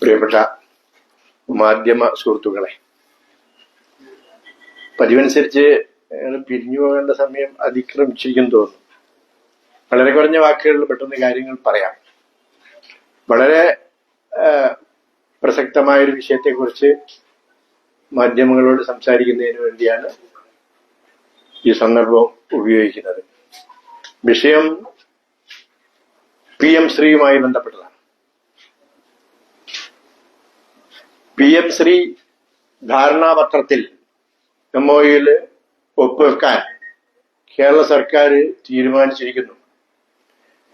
പ്രിയപ്പെട്ട മാധ്യമ സുഹൃത്തുക്കളെ പതിവനുസരിച്ച് പിരിഞ്ഞു പോകേണ്ട സമയം അതിക്രമിച്ചിരിക്കും തോന്നുന്നു. വളരെ കുറഞ്ഞ വാക്കുകളിൽ പെട്ടെന്ന് കാര്യങ്ങൾ പറയാം. വളരെ പ്രസക്തമായ ഒരു വിഷയത്തെക്കുറിച്ച് മാധ്യമങ്ങളോട് സംസാരിക്കുന്നതിന് വേണ്ടിയാണ് ഈ സന്ദർഭം ഉപയോഗിക്കുന്നത്. വിഷയം പി എം ശ്രീയുമായി ബന്ധപ്പെട്ടതാണ്. പി എം ശ്രീ ധാരണാപത്രത്തിൽ എം ഒ യിൽ ഒപ്പുവെക്കാൻ കേരള സർക്കാർ തീരുമാനിച്ചിരിക്കുന്നു.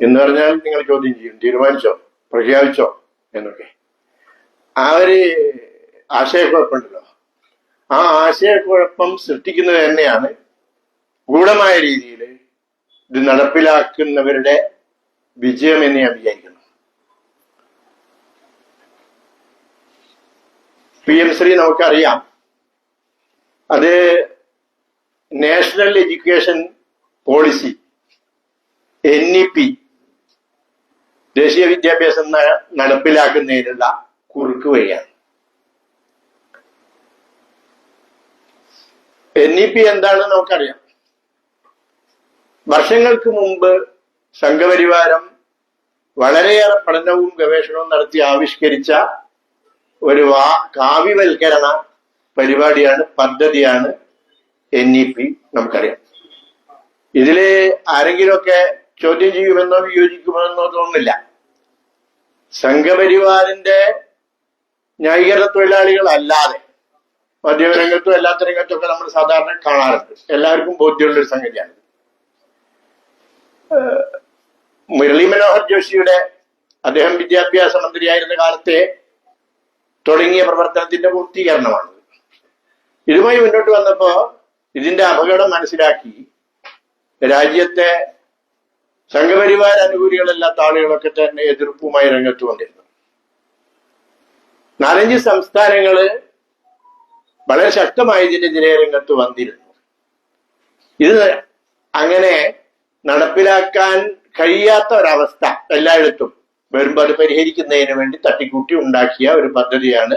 എന്ന് പറഞ്ഞാൽ നിങ്ങൾ ചോദ്യം ചെയ്യും. തീരുമാനിച്ചോ? പ്രഖ്യാപിച്ചോ? എന്നൊക്കെ. ആ ഒരു ആശയക്കുഴപ്പമുണ്ടല്ലോ? ആ ആശയക്കുഴപ്പം സൃഷ്ടിക്കുന്നത് തന്നെയാണ് ഗൂഢമായ രീതിയിൽ ഇത് നടപ്പിലാക്കുന്നവരുടെ വിജയം എന്ന് ഞാൻ വിചാരിക്കുന്നു. പി എം ശ്രീ നമുക്കറിയാം. അത് national education policy N E P ദേശീയ വിദ്യാഭ്യാസം നടപ്പിലാക്കുന്നതിനുള്ള കുറുക്ക് വഴിയാണ്. എൻ ഇ പി എന്താണെന്ന് നമുക്കറിയാം. വർഷങ്ങൾക്ക് മുമ്പ് സംഘപരിവാരം വളരെയേറെ പഠനവും ഗവേഷണവും നടത്തി ആവിഷ്കരിച്ച ഒരു വാ കാവ്യവൽക്കരണ പരിപാടിയാണ് പദ്ധതിയാണ് എൻ ഇ പി നമുക്കറിയാം. ഇതിൽ ആരെങ്കിലുമൊക്കെ ചോദ്യം ചെയ്യുമെന്നോ വിയോജിക്കുമെന്നോ തോന്നുന്നില്ല. സംഘപരിവാറിന്റെ ന്യായീകരണ തൊഴിലാളികൾ അല്ലാതെ മദ്യരംഗത്തും അല്ലാത്ത രംഗത്തും നമ്മൾ സാധാരണ കാണാറുണ്ട്. എല്ലാവർക്കും ബോധ്യമുള്ള ഒരു സംഗതിയാണ് മുരളി മനോഹർ ജോഷിയുടെ അദ്ദേഹം വിദ്യാഭ്യാസ മന്ത്രിയായിരുന്ന കാലത്തെ തുടങ്ങിയ പ്രവർത്തനത്തിന്റെ പൂർത്തീകരണമാണ്. ഇതുമായി മുന്നോട്ട് വന്നപ്പോ ഇതിന്റെ അപകടം മനസ്സിലാക്കി രാജ്യത്തെ സംഘപരിവാര അനുകൂലികളല്ലാത്ത ആളുകളൊക്കെ തന്നെ എതിർപ്പുമായി രംഗത്ത് വന്നിരുന്നു. നാലഞ്ച് സംസ്ഥാനങ്ങൾ വളരെ ശക്തമായി ഇതിനെതിരെ രംഗത്ത് വന്നിരുന്നു. ഇത് അങ്ങനെ നടപ്പിലാക്കാൻ കഴിയാത്ത ഒരവസ്ഥ എല്ലായിടത്തും. അത് പരിഹരിക്കുന്നതിന് വേണ്ടി തട്ടിക്കൂട്ടി ഉണ്ടാക്കിയ ഒരു പദ്ധതിയാണ്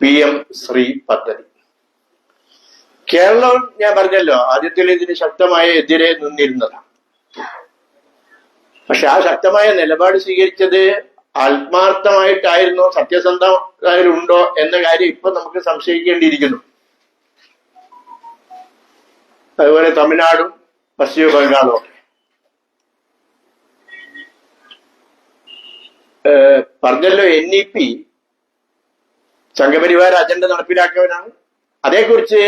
പി എം ശ്രീ പദ്ധതി. കേരളം ഞാൻ പറഞ്ഞല്ലോ ആദ്യത്തിൽ ഇതിന് ശക്തമായ എതിരെ നിന്നിരുന്നതാണ് പക്ഷെ ആ ശക്തമായ നിലപാട് സ്വീകരിച്ചത് ആത്മാർത്ഥമായിട്ടായിരുന്നോ സത്യസന്ധമായിട്ടുണ്ടോ എന്ന കാര്യം ഇപ്പൊ നമുക്ക് സംശയിക്കേണ്ടിയിരിക്കുന്നു. അതുപോലെ തമിഴ്നാടും പശ്ചിമ ബംഗാളും ഒക്കെ ഏഹ് പറഞ്ഞല്ലോ എൻ ഇ പി സംഘപരിവാര അജണ്ട നടപ്പിലാക്കിയവനാണ്. അതേക്കുറിച്ച്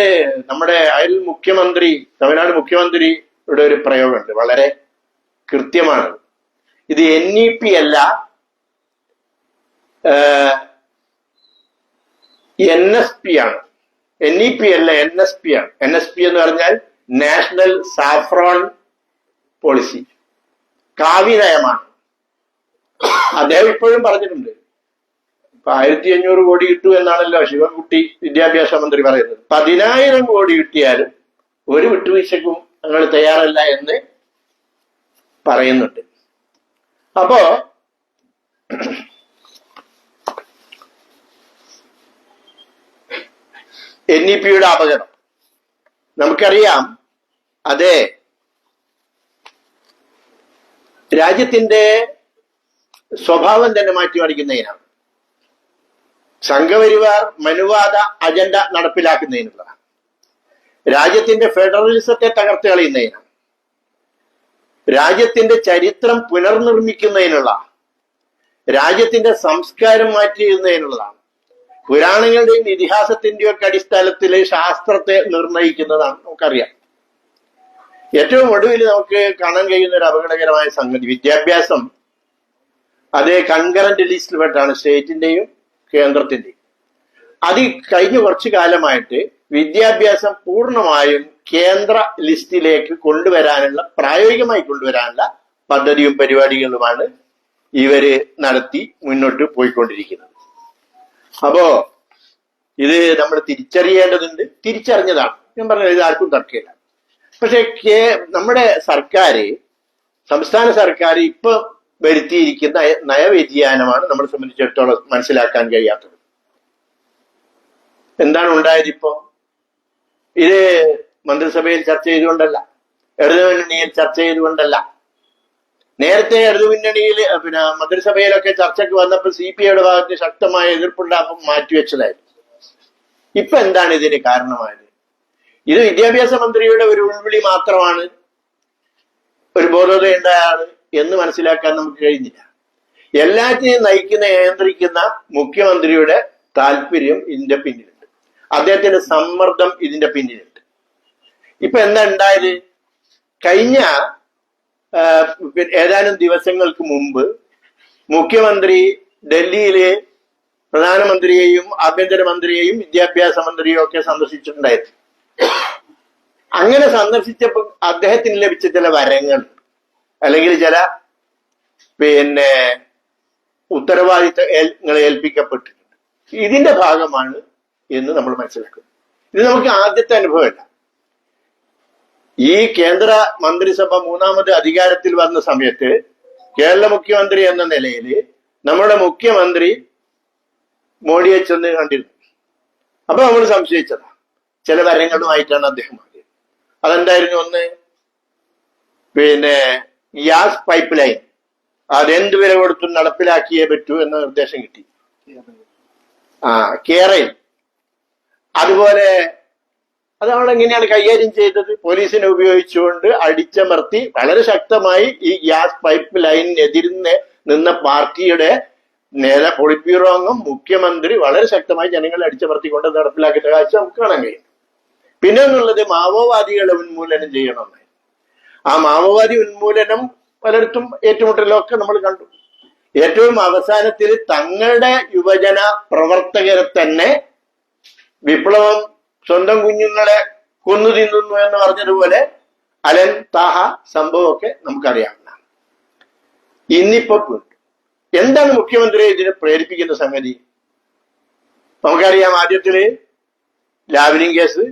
നമ്മുടെ അയൽ മുഖ്യമന്ത്രി തമിഴ്നാട് മുഖ്യമന്ത്രിയുടെ ഒരു പ്രയോഗമുണ്ട്. വളരെ കൃത്യമാണ്. ഇത് എൻ ഇ പി അല്ല. എൻ എസ് പി ആണ്. എൻ ഇ പി അല്ല എൻ എസ് പി ആണ്. എൻ എസ് പി എന്ന് പറഞ്ഞാൽ നാഷണൽ സാഫ്രോൺ പോളിസി കാവ്യ നയമാണ് അദ്ദേഹം ഇപ്പോഴും പറഞ്ഞിട്ടുണ്ട്. ഇപ്പൊ ആയിരത്തി അഞ്ഞൂറ് കോടി കിട്ടു എന്നാണല്ലോ ശിവൻകുട്ടി വിദ്യാഭ്യാസ മന്ത്രി പറയുന്നത്. പതിനായിരം കോടി കിട്ടിയാലും ഒരു വിട്ടുവീഴ്ചക്കും ഞങ്ങൾ തയ്യാറല്ല എന്ന് പറയുന്നുണ്ട്. അപ്പോ എൻ ഇ പിയുടെ അപകടം. നമുക്കറിയാം അതെ രാജ്യത്തിന്റെ സ്വഭാവം തന്നെ മാറ്റി മറിക്കുന്നതിനാണ് സംഘപരിവാർ മനുവാദ അജണ്ട നടപ്പിലാക്കുന്നതിനുള്ള രാജ്യത്തിന്റെ ഫെഡറലിസത്തെ തകർത്ത് കളയുന്നതിനാണ്. രാജ്യത്തിന്റെ ചരിത്രം പുനർനിർമ്മിക്കുന്നതിനുള്ള രാജ്യത്തിന്റെ സംസ്കാരം മാറ്റിയിരുന്നതിനുള്ളതാണ് പുരാണങ്ങളുടെയും ഇതിഹാസത്തിന്റെയും ഒക്കെ അടിസ്ഥാനത്തിൽ ശാസ്ത്രത്തെ നിർണയിക്കുന്നതാണ് നമുക്കറിയാം. ഏറ്റവും ഒടുവിൽ നമുക്ക് കാണാൻ കഴിയുന്ന ഒരു അപകടകരമായ സംഗതി വിദ്യാഭ്യാസം അത് കൺകറന്റ് ലിസ്റ്റിൽ പെട്ടാണ് സ്റ്റേറ്റിന്റെയും കേന്ദ്രത്തിന്റെയും. അത് കഴിഞ്ഞ കുറച്ചു കാലമായിട്ട് വിദ്യാഭ്യാസം പൂർണമായും കേന്ദ്ര ലിസ്റ്റിലേക്ക് കൊണ്ടുവരാനുള്ള പ്രായോഗികമായി കൊണ്ടുവരാനുള്ള പദ്ധതിയും പരിപാടികളുമാണ് ഇവർ നടത്തി മുന്നോട്ട് പോയിക്കൊണ്ടിരിക്കുന്നത്. അപ്പോ ഇത് നമ്മൾ തിരിച്ചറിയേണ്ടതുണ്ട്. തിരിച്ചറിഞ്ഞതാണ്. ഞാൻ പറഞ്ഞത് ഇത് ആർക്കും തർക്കമില്ല. പക്ഷെ നമ്മുടെ സർക്കാർ സംസ്ഥാന സർക്കാർ ഇപ്പൊ വരുത്തിയിരിക്കുന്ന നയവ്യതിയാനമാണ് നമ്മളെ സംബന്ധിച്ചിടത്തോളം മനസ്സിലാക്കാൻ കഴിയാത്തത്. എന്താണ് ഉണ്ടായത് ഇപ്പോ ഇത് മന്ത്രിസഭയിൽ ചർച്ച ചെയ്തുകൊണ്ടല്ല ഇടതുമുന്നണിയിൽ ചർച്ച ചെയ്തുകൊണ്ടല്ല. നേരത്തെ ഇടതുമുന്നണിയിൽ പിന്നെ മന്ത്രിസഭയിലൊക്കെ ചർച്ചയ്ക്ക് വന്നപ്പോൾ സി പി ഐയുടെ ഭാഗത്ത് ശക്തമായ എതിർപ്പുണ്ടാകും മാറ്റിവെച്ചതായിരുന്നു. ഇപ്പൊ എന്താണ് ഇതിന് കാരണമായത്? ഇത് വിദ്യാഭ്യാസ മന്ത്രിയുടെ ഒരു ഉൾവിളി മാത്രമാണ്. ഒരു ബോധോദയം ഉണ്ടായാണ് എന്ന് മനസ്സിലാക്കാൻ നമുക്ക് കഴിഞ്ഞില്ല. എല്ലാറ്റിനെയും നയിക്കുന്ന നിയന്ത്രിക്കുന്ന മുഖ്യമന്ത്രിയുടെ താല്പര്യം ഇതിന്റെ പിന്നിലുണ്ട്. അദ്ദേഹത്തിന്റെ സമ്മർദ്ദം ഇതിന്റെ പിന്നിലുണ്ട്. ഇപ്പൊ എന്താ ഉണ്ടായത്? കഴിഞ്ഞ ഏതാനും ദിവസങ്ങൾക്ക് മുമ്പ് മുഖ്യമന്ത്രി ഡൽഹിയിലെ പ്രധാനമന്ത്രിയെയും ആഭ്യന്തരമന്ത്രിയെയും വിദ്യാഭ്യാസ മന്ത്രിയെയും ഒക്കെ സന്ദർശിച്ചിട്ടുണ്ടായിരുന്നു. അങ്ങനെ സന്ദർശിച്ചപ്പോൾ അദ്ദേഹത്തിന് ലഭിച്ച ചില വരങ്ങൾ. അല്ലെങ്കിൽ ചില പിന്നെ ഉത്തരവാദിത്തങ്ങൾ ഏൽപ്പിക്കപ്പെട്ടിട്ടുണ്ട്. ഇതിന്റെ ഭാഗമാണ് എന്ന് നമ്മൾ മനസ്സിലാക്കുന്നത്. ഇത് നമുക്ക് ആദ്യത്തെ അനുഭവമല്ല. ഈ കേന്ദ്ര മന്ത്രിസഭ മൂന്നാമത് അധികാരത്തിൽ വന്ന സമയത്ത് കേരള മുഖ്യമന്ത്രി എന്ന നിലയിൽ നമ്മുടെ മുഖ്യമന്ത്രി മോഡിയെ ചെന്ന് കണ്ടിരുന്നു. അപ്പൊ നമ്മൾ സംശയിച്ചതാ. ചില വരങ്ങളുമായിട്ടാണ് അദ്ദേഹം അതെന്തായിരുന്നു ഒന്ന്? പിന്നെ ഗ്യാസ് പൈപ്പ് ലൈൻ. അതെന്ത് വില കൊടുത്തും നടപ്പിലാക്കിയേ പറ്റൂ എന്ന നിർദ്ദേശം കിട്ടി. ആ കേരയിൽ അതുപോലെ അത് നമ്മൾ എങ്ങനെയാണ് കൈകാര്യം ചെയ്തത്? പോലീസിനെ ഉപയോഗിച്ചുകൊണ്ട് അടിച്ചമർത്തി വളരെ ശക്തമായി ഈ ഗ്യാസ് പൈപ്പ് ലൈനിനെതിരുന്ന് നിന്ന പാർട്ടിയുടെ നേതാ പോളിറ്റ് അംഗം മുഖ്യമന്ത്രി വളരെ ശക്തമായി ജനങ്ങളെ അടിച്ചമർത്തിക്കൊണ്ട് നടപ്പിലാക്കിയ കാഴ്ച നമുക്ക് കാണാൻ കഴിയും. പിന്നെ എന്നുള്ളത് മാവോവാദികളെ ഉന്മൂലനം ചെയ്യണമെന്ന്. ആ മാവോവാദി ഉന്മൂലനം പലയിടത്തും ഏറ്റുമുട്ടലൊക്കെ നമ്മൾ കണ്ടു. ഏറ്റവും അവസാനത്തിൽ തങ്ങളുടെ യുവജന പ്രവർത്തകരെ തന്നെ വിപ്ലവം സ്വന്തം കുഞ്ഞുങ്ങളെ കൊന്നു തിന്നുന്നു എന്ന് പറഞ്ഞതുപോലെ അലൻ താഹ സംഭവമൊക്കെ നമുക്കറിയാവുന്നതാണ് ഇന്നിപ്പോ. എന്താണ് മുഖ്യമന്ത്രിയെ ഇതിനെ പ്രേരിപ്പിക്കുന്ന സംഗതി? നമുക്കറിയാം ആദ്യത്തിൽ ലാവ്ലിംഗ് കേസ്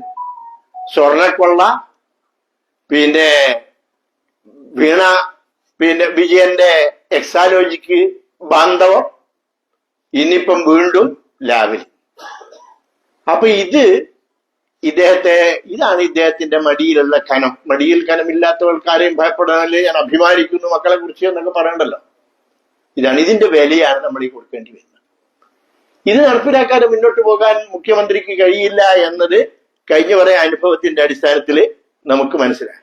സ്വർണക്കൊള്ള പിന്നെ വീണ പിന്നെ വിജയന്റെ എക്സാലോജിക്ക് ബാന്ധവം ഇനിയിപ്പം വീണ്ടും ലാവിൽ അപ്പൊ ഇത് ഇദ്ദേഹത്തെ ഇതാണ് ഇദ്ദേഹത്തിന്റെ മടിയിലുള്ള കനം. മടിയിൽ കനമില്ലാത്തവൾക്കാരെയും ഭയപ്പെടാനല്ലേ ഞാൻ അഭിമാനിക്കുന്നു മക്കളെ കുറിച്ച് എന്നൊക്കെ പറയണ്ടല്ലോ. ഇതാണ് ഇതിന്റെ വിലയാണ് നമ്മൾ ഈ കൊടുക്കേണ്ടി വരുന്നത്. ഇത് നടപ്പിലാക്കാതെ മുന്നോട്ട് പോകാൻ മുഖ്യമന്ത്രിക്ക് കഴിയില്ല എന്നത് കഴിഞ്ഞ കുറെ അനുഭവത്തിന്റെ അടിസ്ഥാനത്തിൽ നമുക്ക് മനസ്സിലായി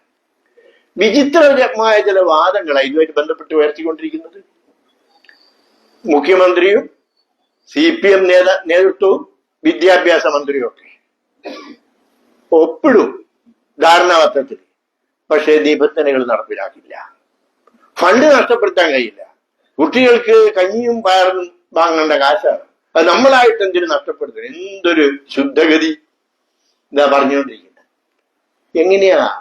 വിചിത്രമായ ചില വാദങ്ങളാണ് ഇതുമായിട്ട് ബന്ധപ്പെട്ട് ഉയർത്തിക്കൊണ്ടിരിക്കുന്നത്. മുഖ്യമന്ത്രിയും സി പി എം നേതാ നേതൃത്വവും വിദ്യാഭ്യാസ മന്ത്രിയും ഒക്കെ. ഒപ്പിടും ധാരണാപത്രത്തിൽ. പക്ഷേ നിബന്ധനകൾ നടപ്പിലാക്കില്ല ഫണ്ട് നഷ്ടപ്പെടുത്താൻ കഴിയില്ല. കുട്ടികൾക്ക് കഞ്ഞിയും പയറും വാങ്ങേണ്ട കാശാണ്. അത് നമ്മളായിട്ട് എന്തിനു നഷ്ടപ്പെടുത്തുന്നത് എന്തൊരു ശുദ്ധഗതി എന്താ പറഞ്ഞുകൊണ്ടിരിക്കുന്നത്. എങ്ങനെയാ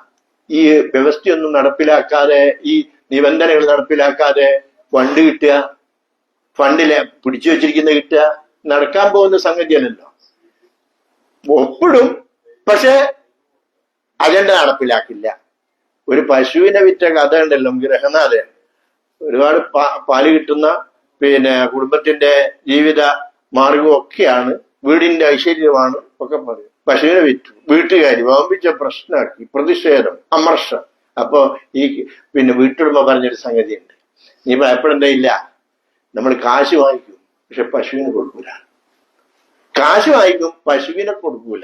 ഈ വ്യവസ്ഥയൊന്നും നടപ്പിലാക്കാതെ ഈ നിബന്ധനകൾ നടപ്പിലാക്കാതെ ഫണ്ട് കിട്ടുക ഫണ്ടിലെ പിടിച്ചു വെച്ചിരിക്കുന്ന കിട്ടുക നടക്കാൻ പോകുന്ന സംഗതിയല്ലല്ലോ ഒപ്പിടും പക്ഷെ അജണ്ട നടപ്പിലാക്കില്ല. ഒരു പശുവിനെ വിറ്റ കഥ ഉണ്ടല്ലോ ഗ്രഹനാഥൻ ഒരുപാട് പാൽ കിട്ടുന്ന പിന്നെ കുടുംബത്തിന്റെ ജീവിത മാർഗം ഒക്കെയാണ് വീടിന്റെ ഐശ്വര്യമാണ് ഒക്കെ പറയും പശുവിനെ വിറ്റു. വീട്ടുകാരി വമ്പിച്ച പ്രശ്നമാക്കി. പ്രതിഷേധം അമർഷം. അപ്പോ ഈ പിന്നെ വീട്ടുടമ പറഞ്ഞൊരു സംഗതിയുണ്ട്. നീ ഭയപ്പെടേണ്ട ഇല്ല. നമ്മൾ കാശ് വാങ്ങിക്കും പക്ഷെ പശുവിന് കൊടുക്കൂല. കാശ് വാങ്ങിക്കും പശുവിനെ കൊടുക്കൂല.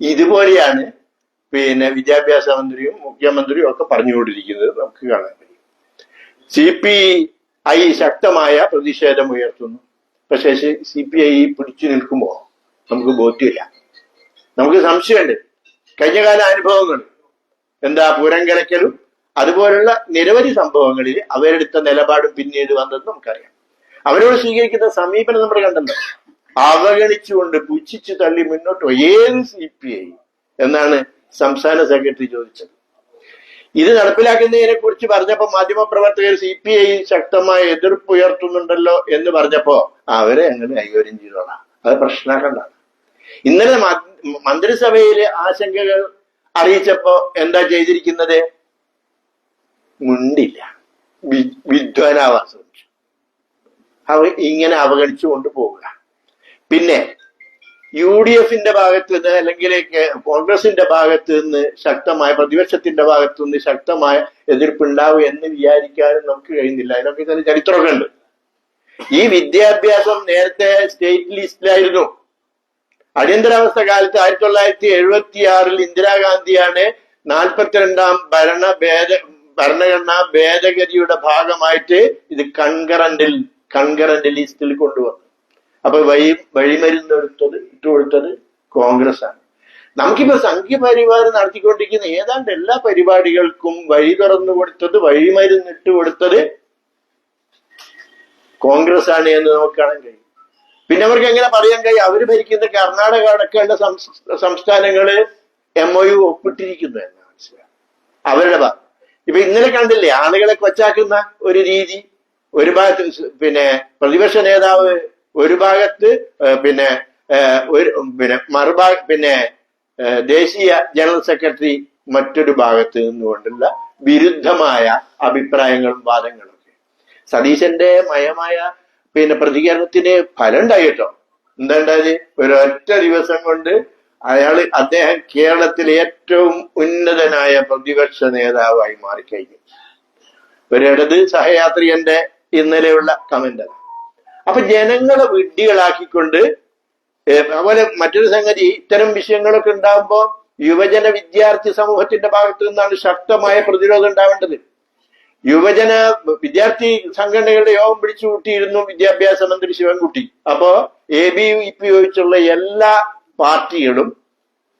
ഇതുപോലെയാണ് പിന്നെ വിദ്യാഭ്യാസ മന്ത്രിയും മുഖ്യമന്ത്രിയും ഒക്കെ പറഞ്ഞുകൊണ്ടിരിക്കുന്നത് നമുക്ക് കാണാൻ കഴിയും. സി പി ഐ ശക്തമായ പ്രതിഷേധം ഉയർത്തുന്നു. പക്ഷേ സി പി ഐ പിടിച്ചു നിൽക്കുമോ? നമുക്ക് ബോധ്യമില്ല. നമുക്ക് സംശയമുണ്ട്. കഴിഞ്ഞകാല അനുഭവങ്ങൾ. എന്താ പൂരം അതുപോലുള്ള നിരവധി സംഭവങ്ങളിൽ അവരെടുത്ത നിലപാടും പിന്നീട് വന്നതെന്ന് നമുക്കറിയാം. അവരോട് സ്വീകരിക്കുന്ന സമീപനം നമ്മൾ കണ്ടല്ലോ അവഗണിച്ചുകൊണ്ട് പുച്ഛിച്ചു തള്ളി മുന്നോട്ട്. ഏത് സി പി ഐ എന്നാണ് സംസ്ഥാന സെക്രട്ടറി ചോദിച്ചത്. ഇത് നടപ്പിലാക്കുന്നതിനെ കുറിച്ച് പറഞ്ഞപ്പോ മാധ്യമപ്രവർത്തകർ സി പി ഐ ശക്തമായ എതിർപ്പ് ഉയർത്തുന്നുണ്ടല്ലോ എന്ന് പറഞ്ഞപ്പോ അവരെ അങ്ങനെ കൈകാര്യം ചെയ്തോളാം. അത് പ്രശ്നമാക്കണ്ട. ഇന്നലെ മന്ത്രിസഭയിലെ ആശങ്കകൾ അറിയിച്ചപ്പോ എന്താ ചെയ്തിരിക്കുന്നത്? മുണ്ടില്ല. വിദ്വാനാവാൻ ശ്രമിച്ചു അവ ഇങ്ങനെ അവഗണിച്ചു കൊണ്ടുപോവുക പിന്നെ യു ഡി എഫിന്റെ ഭാഗത്ത് നിന്ന് അല്ലെങ്കിൽ കോൺഗ്രസിന്റെ ഭാഗത്ത് നിന്ന് ശക്തമായ പ്രതിപക്ഷത്തിന്റെ ഭാഗത്ത് നിന്ന് ശക്തമായ എതിർപ്പുണ്ടാവും എന്ന് വിചാരിക്കാനും നമുക്ക് കഴിയുന്നില്ല. അതിനൊക്കെ തന്നെ ചരിത്രമൊക്കെ ഉണ്ട്. ഈ വിദ്യാഭ്യാസം നേരത്തെ സ്റ്റേറ്റ് ലിസ്റ്റിലായിരുന്നു. അടിയന്തരാവസ്ഥ കാലത്ത് ആയിരത്തി തൊള്ളായിരത്തി എഴുപത്തി ആറിൽ ഇന്ദിരാഗാന്ധിയാണ് നാൽപ്പത്തിരണ്ടാം ഭരണ ഭേദ ഭരണഘടനാ ഭേദഗതിയുടെ ഭാഗമായിട്ട് ഇത് കൺകറന്റിൽ കൺകറന്റ് ലിസ്റ്റിൽ കൊണ്ടുവന്നു അപ്പൊ വഴി വഴിമരുന്ന് എടുത്തത് ഇട്ടുകൊടുത്തത് കോൺഗ്രസ് ആണ് നമുക്കിപ്പോ സംഘപരിവാർ നടത്തിക്കൊണ്ടിരിക്കുന്ന ഏതാണ്ട് എല്ലാ പരിപാടികൾക്കും വഴി തുറന്നു കൊടുത്തത് വഴിമരുന്ന് ഇട്ടു കൊടുത്തത് കോൺഗ്രസ് ആണ് എന്ന് നമുക്ക് കാണാൻ കഴിയും. പിന്നെ അവർക്ക് എങ്ങനെ പറയാൻ കഴിയും? അവർ ഭരിക്കുന്ന കർണാടക അടക്കമുള്ള സംസ്- സംസ്ഥാനങ്ങൾ എം ഒ യു ഒപ്പിട്ടിരിക്കുന്നു എന്ന് മനസ്സിലാവും അവരുടെ ഭാഗം. ഇപ്പൊ ഇന്നലെ കണ്ടില്ലേ ആളുകളെ കൊച്ചാക്കുന്ന ഒരു രീതി. ഒരു ഭാഗത്ത് പിന്നെ പ്രതിപക്ഷ നേതാവ് ഒരു ഭാഗത്ത് പിന്നെ ഒരു പിന്നെ മറുഭാഗ പിന്നെ ദേശീയ ജനറൽ സെക്രട്ടറി മറ്റൊരു ഭാഗത്ത് നിന്നുകൊണ്ടുള്ള വിരുദ്ധമായ അഭിപ്രായങ്ങളും വാദങ്ങളും സതീശന്റെ മയമായ പിന്നെ പ്രതികരണത്തിന് ഫലം ഉണ്ടായി കേട്ടോ. എന്താ ഉണ്ടായത്? ഒരൊറ്റ ദിവസം കൊണ്ട് അയാൾ അദ്ദേഹം കേരളത്തിലെ ഏറ്റവും ഉന്നതനായ പ്രതിപക്ഷ നേതാവായി മാറിക്കഴിഞ്ഞു. ഒരു ഇടത് സഹയാത്രികന്റെ ഇന്നലെയുള്ള കമന്റ് അപ്പൊ ജനങ്ങളെ വിഡ്ഢികളാക്കിക്കൊണ്ട് അതുപോലെ മറ്റൊരു സംഗതി ഇത്തരം വിഷയങ്ങളൊക്കെ ഉണ്ടാകുമ്പോ യുവജന വിദ്യാർത്ഥി സമൂഹത്തിന്റെ ഭാഗത്തു നിന്നാണ് ശക്തമായ പ്രതിരോധം ഉണ്ടാവേണ്ടത്. യുവജന വിദ്യാർത്ഥി സംഘടനകളുടെ യോഗം പിടിച്ചു കൂട്ടിയിരുന്നു വിദ്യാഭ്യാസ മന്ത്രി ശിവൻകുട്ടി. അപ്പോ എ ബി വി പി ഒഴിച്ചുള്ള എല്ലാ പാർട്ടികളും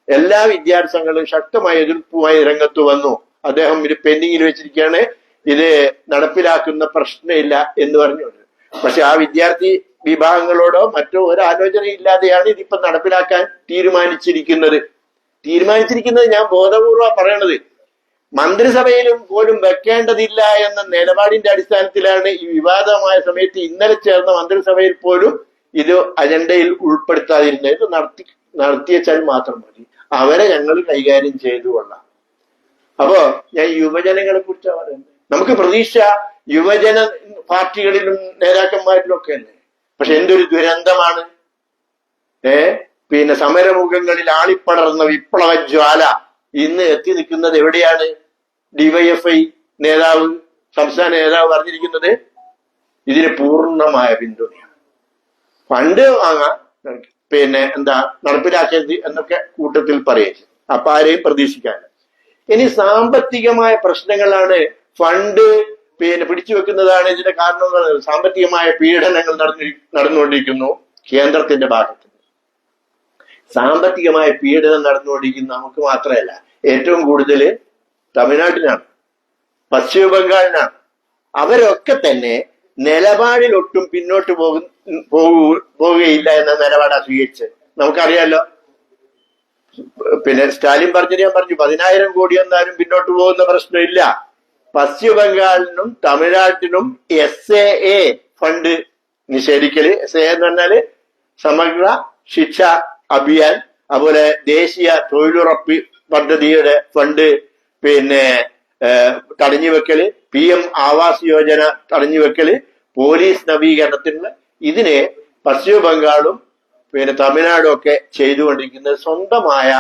എല്ലാ വിദ്യാർത്ഥികളും ശക്തമായ എതിർപ്പുമായി രംഗത്ത് വന്നു. അദ്ദേഹം ഇത് പെൻഡിങ്ങിൽ വെച്ചിരിക്കുകയാണ്. ഇത് നടപ്പിലാക്കുന്ന പ്രശ്നമില്ല എന്ന് പറഞ്ഞു. പക്ഷെ ആ വിദ്യാർത്ഥി വിഭാഗങ്ങളോടോ മറ്റോ ഒരു ആലോചനയില്ലാതെയാണ് ഇതിപ്പോ നടപ്പിലാക്കാൻ തീരുമാനിച്ചിരിക്കുന്നത്. തീരുമാനിച്ചിരിക്കുന്നത് ഞാൻ ബോധപൂർവം പറയണത്. മന്ത്രിസഭയിലും പോലും വെക്കേണ്ടതില്ല എന്ന നിലപാടിന്റെ അടിസ്ഥാനത്തിലാണ് ഈ വിവാദമായ സമയത്ത് ഇന്നലെ ചേർന്ന മന്ത്രിസഭയിൽ പോലും ഇത് അജണ്ടയിൽ ഉൾപ്പെടുത്താതിരുന്നത്. ഇത് നടത്തി നടത്തിയച്ചാൽ മാത്രം മതി. അവരെ ഞങ്ങൾ കൈകാര്യം ചെയ്തു കൊള്ളാം. അപ്പോ ഞാൻ യുവജനങ്ങളെ കുറിച്ചാണ് പറയുന്നത് നമുക്ക് പ്രതീക്ഷ യുവജന പാർട്ടികളിലും നേതാക്കന്മാരിലും ഒക്കെ അല്ലേ പക്ഷെ എന്തൊരു ദുരന്തമാണ്. ഏ? പിന്നെ സമരമുഖങ്ങളിൽ ആളിപ്പടർന്ന വിപ്ലവ ജ്വാല ഇന്ന് എത്തി നിൽക്കുന്നത് എവിടെയാണ്? ഡിവൈഎഫ്ഐ നേതാവ് സംസ്ഥാന നേതാവ് പറഞ്ഞിരിക്കുന്നത് ഇതിന് പൂർണമായ പിന്തുണയാണ്. ഫണ്ട് വാങ്ങാൻ പിന്നെ എന്താ നടപ്പിലാക്കരുത് എന്നൊക്കെ കൂട്ടത്തിൽ പറയരുത്. അപ്പൊ ആരെയും പ്രതീക്ഷിക്കാൻ ഇനി സാമ്പത്തികമായ പ്രശ്നങ്ങളാണ് ഫണ്ട് പിന്നെ പിടിച്ചു വെക്കുന്നതാണ് ഇതിന്റെ കാരണം സാമ്പത്തികമായ പീഡനങ്ങൾ നടന്നി നടന്നുകൊണ്ടിരിക്കുന്നു കേന്ദ്രത്തിന്റെ ഭാഗത്ത്. സാമ്പത്തികമായ പീഡനം നടന്നുകൊണ്ടിരിക്കുന്ന നമുക്ക് മാത്രമല്ല ഏറ്റവും കൂടുതൽ തമിഴ്നാട്ടിനാണ് പശ്ചിമ ബംഗാളിനാണ്. അവരൊക്കെ തന്നെ നിലപാടിൽ ഒട്ടും പിന്നോട്ട് പോകു പോവുകയില്ല എന്ന നിലപാടാണ് സ്വീകരിച്ചത്. നമുക്കറിയാലോ പിന്നെ സ്റ്റാലിൻ പറഞ്ഞത് ഞാൻ പറഞ്ഞു പതിനായിരം കോടി എന്നാലും പിന്നോട്ട് പോകുന്ന പ്രശ്നമില്ല. പശ്ചിമ ബംഗാളിനും തമിഴ്നാട്ടിനും എസ് എ എ ഫണ്ട് നിഷേധിക്കൽ എസ് എ എന്ന് പറഞ്ഞാൽ സമഗ്ര ശിക്ഷ അഭിയാൻ അതുപോലെ ദേശീയ തൊഴിലുറപ്പ് പദ്ധതിയുടെ ഫണ്ട് പിന്നെ തടഞ്ഞു വെക്കൽ പി എം ആവാസ് യോജന തടഞ്ഞു വെക്കൽ പോലീസ് നവീകരണത്തിന് ഇതിനെ പശ്ചിമ ബംഗാളും പിന്നെ തമിഴ്നാടും ഒക്കെ ചെയ്തുകൊണ്ടിരിക്കുന്നത് സ്വന്തമായ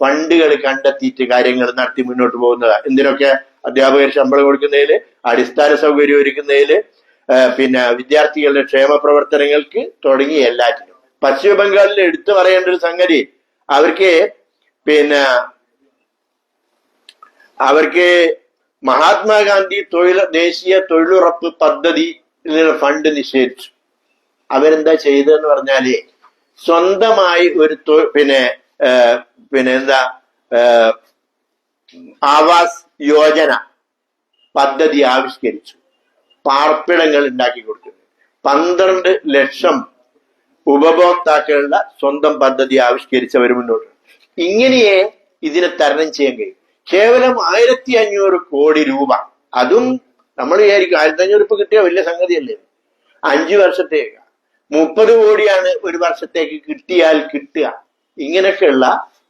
ഫണ്ടുകൾ കണ്ടെത്തിയിട്ട് കാര്യങ്ങൾ നടത്തി മുന്നോട്ട് പോകുന്നതാണ് എന്തിനൊക്കെ അധ്യാപകർ ശമ്പളം കൊടുക്കുന്നതിൽ അടിസ്ഥാന സൗകര്യം ഒരുക്കുന്നതിൽ പിന്നെ വിദ്യാർത്ഥികളുടെ ക്ഷേമ പ്രവർത്തനങ്ങൾക്ക് തുടങ്ങി എല്ലാറ്റിനും. പശ്ചിമ ബംഗാളിൽ എടുത്തു പറയേണ്ട ഒരു സംഗതി അവർക്ക് പിന്നെ അവർക്ക് മഹാത്മാഗാന്ധി തൊഴിൽ ദേശീയ തൊഴിലുറപ്പ് പദ്ധതി ഫണ്ട് നിഷേധിച്ചു. അവരെന്താ ചെയ്തതെന്ന് പറഞ്ഞാൽ സ്വന്തമായി ഒരു പിന്നെ പിന്നെ എന്താ ആവാസ് യോജന പദ്ധതി ആവിഷ്കരിച്ചു. പാർപ്പിടങ്ങൾ ഉണ്ടാക്കി കൊടുക്കുന്നു പന്ത്രണ്ട് ലക്ഷം ഉപഭോക്താക്കളുടെ സ്വന്തം പദ്ധതി ആവിഷ്കരിച്ചവർ മുന്നോട്ട് ഇങ്ങനെയേ ഇതിനെ തരണം ചെയ്യാൻ കഴിയും. കേവലം ആയിരത്തി അഞ്ഞൂറ് കോടി രൂപ. അതും നമ്മൾ വിചാരിക്കും ആയിരത്തി അഞ്ഞൂറ് ഇപ്പൊ കിട്ടിയ വലിയ സംഗതിയല്ലേ? അഞ്ചു വർഷത്തേക്ക്. മുപ്പത് കോടിയാണ് ഒരു വർഷത്തേക്ക് കിട്ടിയാൽ കിട്ടുക. ഇങ്ങനെയൊക്കെയുള്ള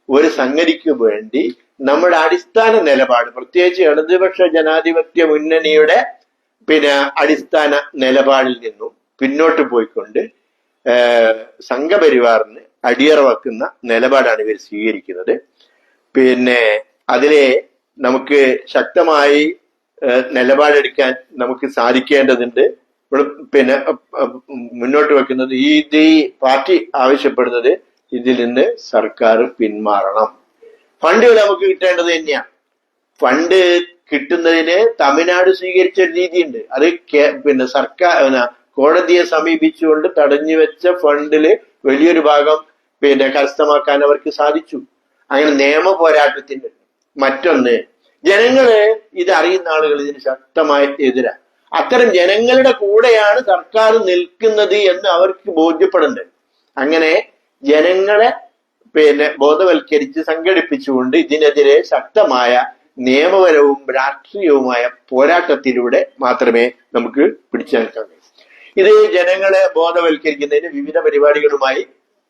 ഒരു സംഗതിക്ക് വേണ്ടി നമ്മുടെ അടിസ്ഥാന നിലപാട് പ്രത്യേകിച്ച് ഇടതുപക്ഷ ജനാധിപത്യ മുന്നണിയുടെ പിന്നെ അടിസ്ഥാന നിലപാടിൽ നിന്നും പിന്നോട്ട് പോയിക്കൊണ്ട് സംഘപരിവാറിന് അടിയറവെക്കുന്ന നിലപാടാണ് ഇവർ സ്വീകരിക്കുന്നത്. പിന്നെ അതിലെ നമുക്ക് ശക്തമായി നിലപാടെടുക്കാൻ നമുക്ക് സാധിക്കേണ്ടതുണ്ട്. പിന്നെ മുന്നോട്ട് വെക്കുന്നത് ഈ ഇത് ഈ പാർട്ടി ആവശ്യപ്പെടുന്നത് ഇതിൽ നിന്ന് സർക്കാർ പിന്മാറണം. ഫണ്ടുകൾ നമുക്ക് കിട്ടേണ്ടത് തന്നെയാണ്. ഫണ്ട് കിട്ടുന്നതിന് തമിഴ്നാട് സ്വീകരിച്ച രീതിയുണ്ട്. അത് പിന്നെ സർക്കാർ കോടതിയെ സമീപിച്ചുകൊണ്ട് തടഞ്ഞു വെച്ച ഫണ്ടിൽ വലിയൊരു ഭാഗം പിന്നെ കരസ്ഥമാക്കാൻ അവർക്ക് സാധിച്ചു. അങ്ങനെ നിയമ പോരാട്ടത്തിന്റെ മറ്റൊന്ന്. ജനങ്ങൾ ഇത് അറിയുന്ന ആളുകൾ ഇതിന് ശക്തമായി എതിരാ. അത്തരം ജനങ്ങളുടെ കൂടെയാണ് സർക്കാർ നിൽക്കുന്നത് എന്ന് അവർക്ക് ബോധ്യപ്പെടേണ്ടത് അങ്ങനെ ജനങ്ങളെ പിന്നെ ബോധവൽക്കരിച്ച് സംഘടിപ്പിച്ചുകൊണ്ട് ഇതിനെതിരെ ശക്തമായ നിയമപരവും രാഷ്ട്രീയവുമായ പോരാട്ടത്തിലൂടെ മാത്രമേ നമുക്ക് പിടിച്ചു നിൽക്കാൻ കഴിയൂ. ഇത് ജനങ്ങളെ ബോധവൽക്കരിക്കുന്നതിന് വിവിധ പരിപാടികളുമായി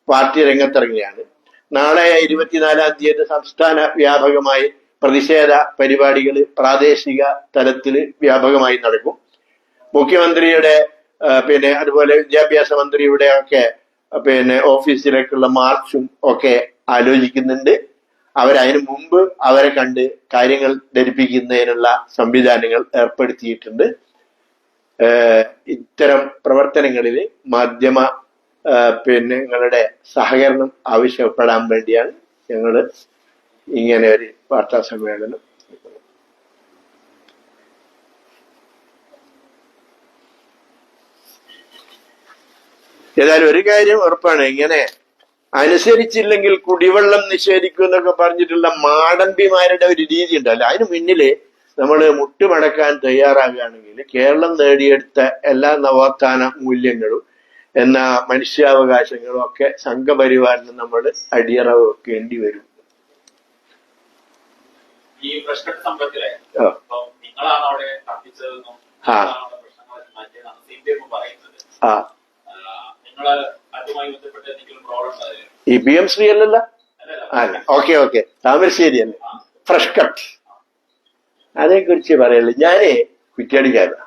പാർട്ടി രംഗത്തിറങ്ങുകയാണ്. നാളെ ഇരുപത്തിനാലാം തീയതി സംസ്ഥാന വ്യാപകമായി പ്രതിഷേധ പരിപാടികൾ പ്രാദേശിക തലത്തിൽ വ്യാപകമായി നടക്കും. മുഖ്യമന്ത്രിയുടെ പിന്നെ അതുപോലെ വിദ്യാഭ്യാസ മന്ത്രിയുടെ ഒക്കെ പിന്നെ ഓഫീസിലേക്കുള്ള മാർച്ചും ഒക്കെ ആലോചിക്കുന്നുണ്ട്. അവരതിനു മുമ്പ് അവരെ കണ്ട് കാര്യങ്ങൾ ധരിപ്പിക്കുന്നതിനുള്ള സംവിധാനങ്ങൾ ഏർപ്പെടുത്തിയിട്ടുണ്ട്. ഇത്തരം പ്രവർത്തനങ്ങളിൽ മാധ്യമ പിന്നെ നിങ്ങളുടെ സഹകരണം ആവശ്യപ്പെടാൻ വേണ്ടിയാണ് ഞങ്ങൾ ഇങ്ങനെ ഒരു വാർത്താ സമ്മേളനം ഏതായാലും ഒരു കാര്യം ഉറപ്പാണ് ഇങ്ങനെ അനുസരിച്ചില്ലെങ്കിൽ കുടിവെള്ളം നിഷേധിക്കും എന്നൊക്കെ പറഞ്ഞിട്ടുള്ള മാടമ്പിമാരുടെ ഒരു രീതി ഉണ്ടല്ലോ അതിന് മുന്നിൽ നമ്മൾ മുട്ടുമടക്കാൻ തയ്യാറാകുകയാണെങ്കിൽ കേരളം നേടിയെടുത്ത എല്ലാ നവോത്ഥാന മൂല്യങ്ങളും എന്ന മനുഷ്യാവകാശങ്ങളും ഒക്കെ സംഘപരിവാറിന് നമ്മൾ അടിയറവ് വെക്കേണ്ടി വരും. ഈ ഫ്രഷ് കട്ട് സംഭവത്തിലെ ആ. അപ്പം നിങ്ങളാണ് അവിടെ കത്തിച്ചതെന്നും ആ. നിങ്ങളാണ് അവിടെ പ്രശ്നങ്ങൾ മാറ്റിയതെന്നാണ് സി പി എം ഈ ശ്രീ അല്ലല്ല? അല്ല ഓക്കെ ഓക്കെ. താമരശ്ശേരി അല്ലേ ഫ്രഷ് കട്ട് അതേക്കുറിച്ച് പറയുള്ളൂ ഞാനേ കുറ്റ്യാടിക്കാരനാ.